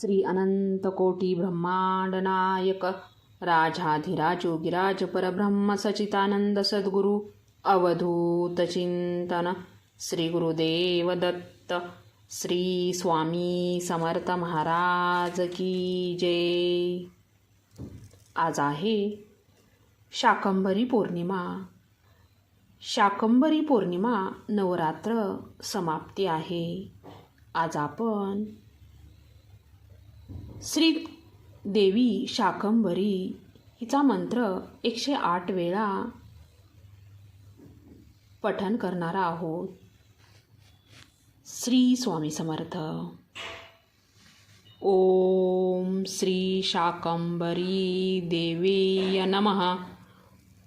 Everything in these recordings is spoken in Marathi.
श्री अनंतकोटी ब्रह्मांडनायक ब्रह्मांड नायक। राजाधिराज योगिराज परब्रह्म सचितानंद सद्गुरु। अवधूत चिंतन। श्री गुरुदेव दत्त। श्री स्वामी समर्थ महाराज की जय। आज आहे शाकंभरी पौर्णिमा। शाकंभरी पौर्णिमा नवरात्र समाप्ती आहे. आज आपण श्री देवी शाकंभरी हिचा मंत्र एकशे आठ वेळा पठन करणार आहोत. श्री स्वामी समर्थ. ओम श्री शाकंभरी देवीय नमः.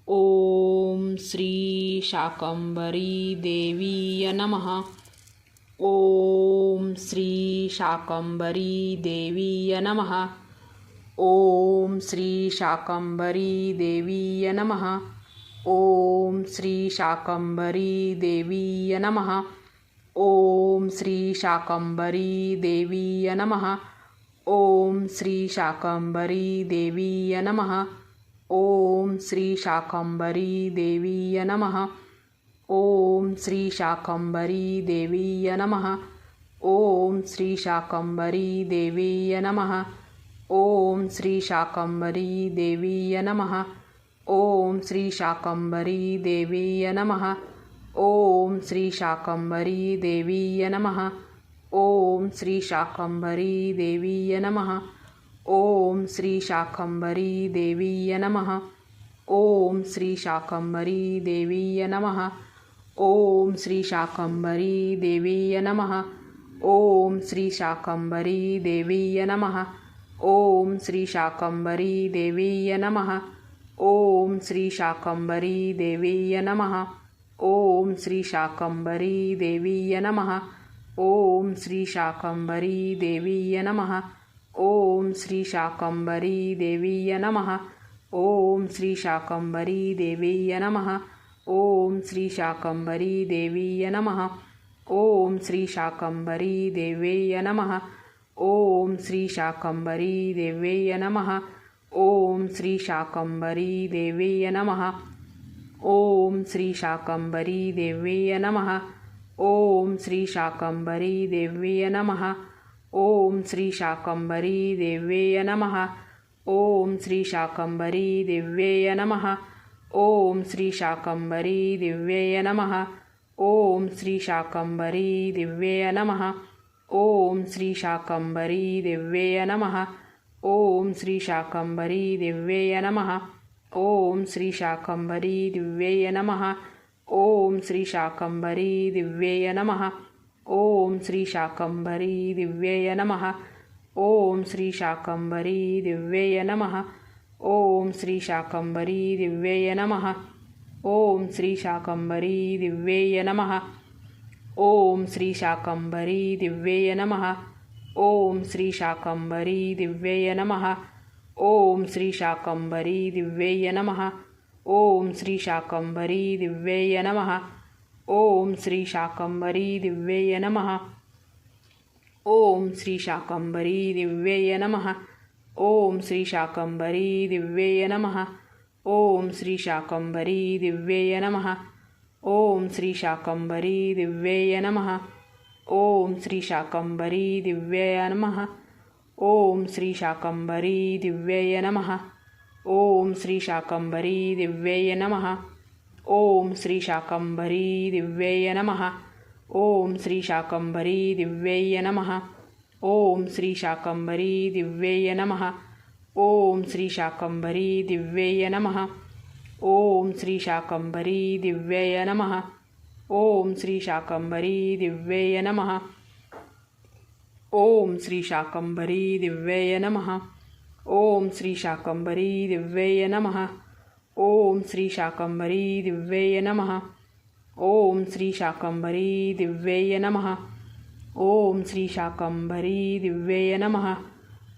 ओम श्री शाकंभरी देवीय नमः. ओम श्री शाकंभरी देवीय नमः। ओम श्री शाकंभरी देवीय नमः। ओम श्री शाकंभरी देवीय नमः। ओम श्री शाकंभरी देवीय नमः। ओम श्री शाकंभरी देवीय नमः। ओम श्री शाकंभरी देवीय नमः। ओम श्री शाकंभरी देवीय नमः। ओम श्री शाकंभरी देवीय नमः। ओम श्री शाकंभरी देवीय नमः। ओम श्री शाकंभरी देवीय नमः। ओम श्री शाकंभरी देवीय नमः। ओम श्री शाकंभरी देवीय नमः। ओम श्री शाकंभरी देवीय नमः। ओम श्री शाकंभरी देवीय नमः। ओम श्री शाकंभरी देवीय नमः। ओम श्री शाकंभरी देवीय नमः। ओम श्री शाकंभरी देवीय नमः। ओम श्री शाकंभरी देवीय नमः। ओम श्री शाकंभरी देवीय नमः। ओम श्री शाकंभरी देवीय नमः। ओम श्री शाकंभरी देवीय नमः। ओम श्री शाकंभरी देवीय नमः। ओम श्री शाकंभरी देवीय नमः। ओम श्री शाकंभरी देवेय नमः। ओम श्री शाकंभरी देवेय नमः। ओम श्री शाकंभरी देवेय नमः। ओम श्री शाकंभरी देवेय नमः। ओम श्री शाकंभरी देवेय नमः। ओम श्री शाकंभरी देवेय नमः। ओम श्री शाकंभरी देव्येय नमः। ओम श्री शाकंभरी दिव्येय नमः। ओम श्री शाकंभरी दिव्येय नमः। ओम श्री शाकंभरी दिव्येय नमः। ओम श्री शाकंभरी दिव्येय नमः। ओम श्री शाकंभरी दिव्येय नमः। ओम श्री शाकंभरी दिव्येय नमः। ओम श्री शाकंभरी दिव्येय नमः। ओम श्री शाकंभरी दिव्येय नमः। ओम श्री शाकंबरी दिव्येय नमः। ओम श्री शाकंबरी दिव्येय नमः। ओम श्री शाकंबरी दिव्येय नमः। ओम श्री शाकंबरी दिव्येय नमः। ओम श्री शाकंबरी दिव्येय नमः। ओम श्री शाकंबरी दिव्येय नमः। ओम श्री शाकंबरी दिव्येय नमः। ओम श्री शाकंबरी दिव्येय नमः। ॐ श्रीशाकम्भरी श्रीशाकम्भरीदिव्येय नमः। ॐ श्रीशाकम्भरी श्रीशाकम्भरीदिव्येय नमः। ॐ श्रीशाकम्भरी श्रीशाकम्भरीदिव्येय नमः। ॐ श्रीशाकम्भरी श्रीशाकम्भरीदिव्यय नमः। ॐ श्रीशाकम्भरी श्रीशाकम्भरीदिव्यय नमः। ॐ श्रीशाकम्भरी श्रीशाकम्भरीदिव्येय नमः। ॐ श्रीशाकम्भरी श्रीशाकम्भरीदिव्यय नमः। ॐ श्रीशाकम्भरी श्रीशाकम्भरीदिव्यैय नमः। ओम श्री शाकंभरी दिव्येय नमः। ओम श्री शाकंभरी दिव्येय नमः। ओम श्री शाकंभरी दिव्येय नमः। ओम श्री शाकंभरी दिव्येय नमः। ओम श्री शाकंभरी दिव्येय नमः। ओम श्री शाकंभरी दिव्येय नमः। ओम श्री शाकंभरी दिव्येय नमः। ओम श्री शाकंभरी दिव्येय नमः। ओम श्री शाकंभरी दिव्येय नमः।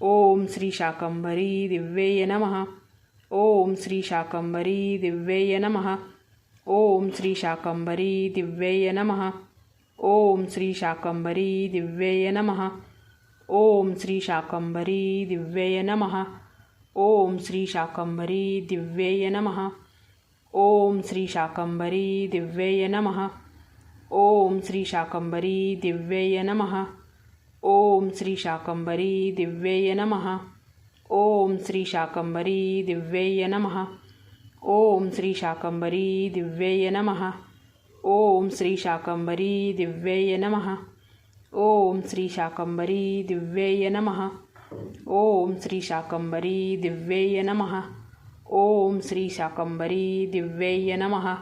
ओम श्री शाकंभरी दिव्येय नमः। ओम श्री शाकंभरी दिव्येय नमः। ओम श्री शाकंभरी दिव्येय नमः। ओम श्री शाकंभरी दिव्येय नमः। ओम श्री शाकंभरी दिव्यय नमः। ओम श्री शाकंभरी दिव्यय नमः। ओम श्री शाकंभरी दिव्यय नमः। ओम श्री शाकंबरी दिव्यय नमः। ओम श्री शाकंबरी दिव्यय नमः। ओम श्री शाकंबरी दिव्यय नमः। ओम श्री शाकंबरी दिव्यय नमः। ओम श्री शाकंबरी दिव्यय नमः। ओम श्री शाकंबरी दिव्यय नमः। ओम श्री शाकंबरी दिव्यय नमः। ओम श्री शाकंबरी दिव्यय नमः।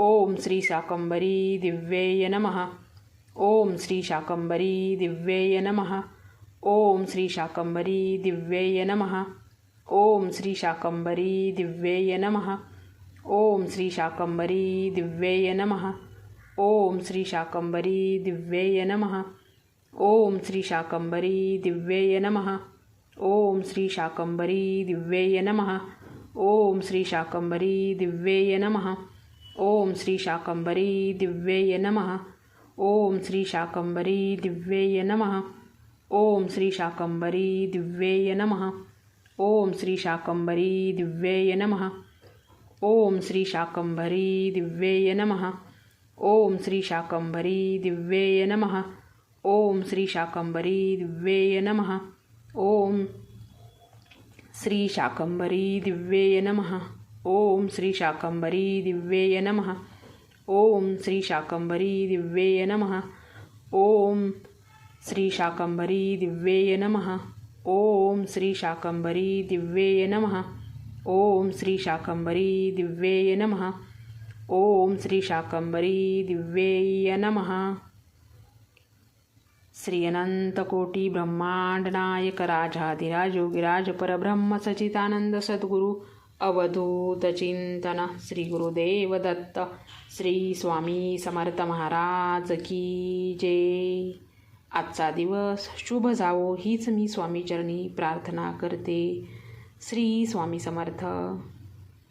ओम श्री शाकंबरी दिव्येय नमः। ओम श्री शाकंबरी दिव्येय नमः। ओम श्री शाकंबरी दिव्येय नमः। ओम श्री शाकंबरी दिव्येय नमः। ओम श्री शाकंबरी दिव्येय नमः। ओम श्री शाकंबरी दिव्येय नमः। ओम श्री शाकंबरी दिव्येय नमः। ओम श्री शाकंबरी दिव्येय नमः। ओम श्री शाकंबरी दिव्येय नमः। ओम श्री शाकंबरी दिव्येय नम। ओम श्री शाकंबरी दिव्येय नम। ओम श्री शाकंबरी दिव्येय नम। ओम श्री शाकंबरी दिव्येय नम। ओम श्री शाकंभरी दिव्येय नम। ओम श्री शाकंभरी दिव्येय नम। ओम श्री शाकंभरी दिव्येय नम। ओम श्री शाकंभरी दिव्येय नमः। ओम श्री शाकंभरी दिव्येय नमः. ओम श्री शाकंभरी दिव्येय नमः. ओम श्री शाकंभरी दिव्येय नमः. ओम श्री शाकंभरी दिव्येय नमः. ओम श्री शाकंभरी दिव्येय नमः. ओम श्री शाकंभरी दिव्येय नम. श्री अनंतकोटी ब्रह्मांड नायक राजाधिराज परब्रह्म सचितानंद सद्गुरु अवधूत चिंतन श्री गुरुदेव दत्त श्री स्वामी समर्थ महाराज की जय. आजचा दिवस शुभ जावो हीच मी स्वामीचरणी प्रार्थना करते. श्री स्वामी समर्थ.